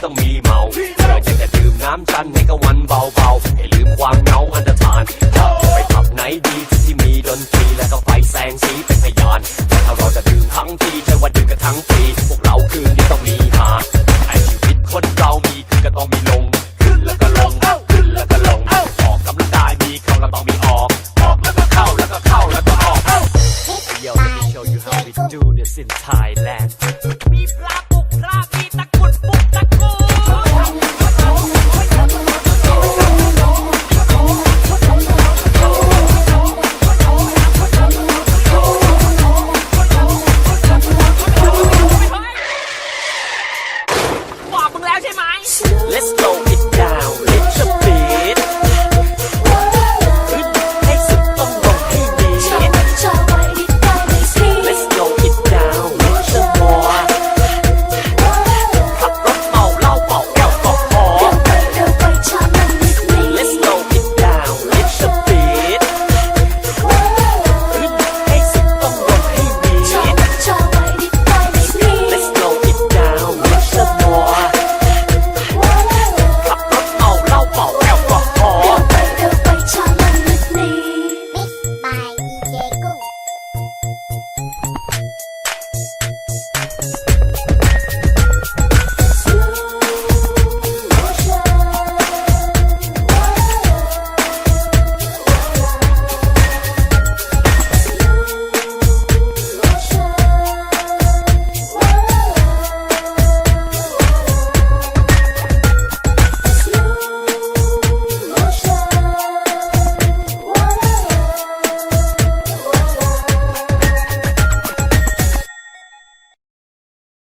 ขี้เมีเธอเราจะดื่มน้ำจันให้กับวันเบาๆ ให้ลืมความเหงาอันตรธานไปผับไหนดีที่มีดนตรีและก็ไฟแสงสีเป็นพยานแต่ถ้าเราจะดื่มทั้งทีใช่ว่าดื่มกันทั้งปีพวกเราคืนนี้ต้องมีหาไอชีวิตคนเรามีคือก็ต้องมีลง ขึ้นแล้วก็ลงขึ้นแล้วก็ลงออกกำลังกายมีเข้าแล้วต้องมีออกออกแล้วก็เข้าแล้วก็เข้าแล้วก็ออก Yo, let me show you how we do this in Thailand.